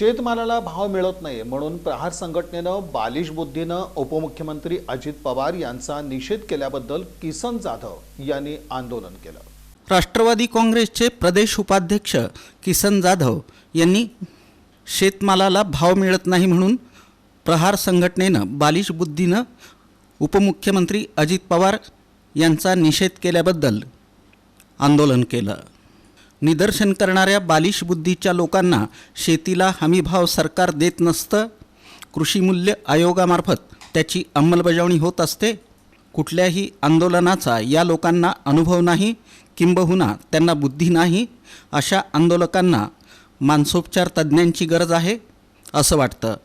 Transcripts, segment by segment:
शेतमालाला भाव मिळत नाही म्हणून प्रहार संघटनेनं बालिश बुद्धीनं उपमुख्यमंत्री अजित पवार यांचा निषेध केल्याबद्दल किसन जाधव यांनी आंदोलन केलं. राष्ट्रवादी काँग्रेसचे प्रदेश उपाध्यक्ष किसन जाधव यांनी शेतमालाला भाव मिळत नाही म्हणून प्रहार संघटनेनं बालिश बुद्धीनं उपमुख्यमंत्री अजित पवार यांचा निषेध केल्याबद्दल आंदोलन केलं. निदर्शन करणाऱ्या बालिश बुद्धीच्या लोकांना शेतीला हमीभाव सरकार देत नसतं कृषीमूल्य आयोगामार्फत त्याची अंमलबजावणी होत असते. कुठल्याही आंदोलनाचा या लोकांना अनुभव नाही किंबहुना त्यांना बुद्धी नाही अशा आंदोलकांना मानसोपचार तज्ज्ञांची गरज आहे असं वाटतं.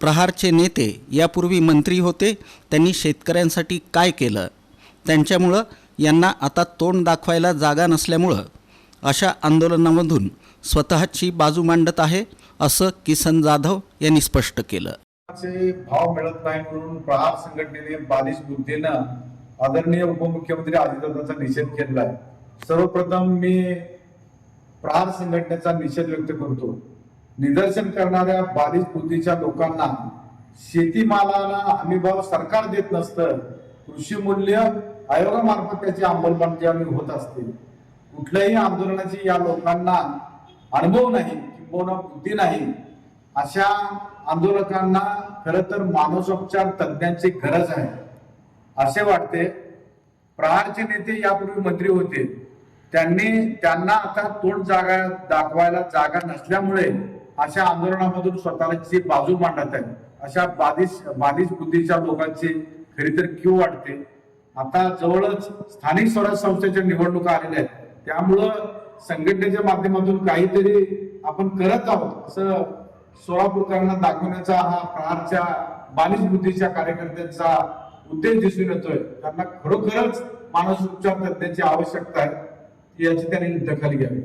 प्रहारचे नेते यापूर्वी मंत्री होते त्यांनी शेतकऱ्यांसाठी काय केलं? त्यांच्यामुळं यांना आता तोंड दाखवायला जागा नसल्यामुळं अशा आंदोलनामधून स्वतःची बाजू मांडत आहे असं किसन जाधव यांनी स्पष्ट केलं. भाव मिळत नाही म्हणून प्रहार संघटनेने बालिश बुद्धीनं आदरणीय उपमुख्यमंत्री अजितदादांचा निषेध केलेला आहे. सर्वप्रथम मी प्रहार संघटनेचा निषेध व्यक्त करतो. निदर्शन करणाऱ्या बालिश बुद्धीच्या लोकांना शेतीमालाला हमीभाव सरकार देत नसतं कृषी मूल्य आयोगामार्फत त्याची अंमलबजावणी होत असते. कुठल्याही आंदोलनाची या लोकांना अनुभव नाही किंवा बुद्धी नाही अशा आंदोलकांना खर तर मानसोपचार तज्ज्ञांची गरज आहे. असे वाटते प्रहारचे नेते यापूर्वी मंत्री होते. त्यांनी त्यांना आता तोंड जागा दाखवायला जागा नसल्यामुळे अशा आंदोलनामधून स्वतःची बाजू मांडत आहेत. अशा बाधिश बाधित बुद्धीच्या लोकांची खरी तर क्यू वाटते. आता जवळच स्थानिक स्वराज्य संस्थेच्या निवडणुका आलेल्या आहेत. त्यामुळं संघटनेच्या माध्यमातून काहीतरी आपण करत आहोत असं सोलापूरकरांना दाखवण्याचा हा प्रहारच्या बालिश बुद्धीच्या कार्यकर्त्यांचा उद्देश दिसून येतोय. त्यांना खरोखरच मानस उपचार तज्ञांची आवश्यकता आहे याची त्यांनी दखल घ्यावी.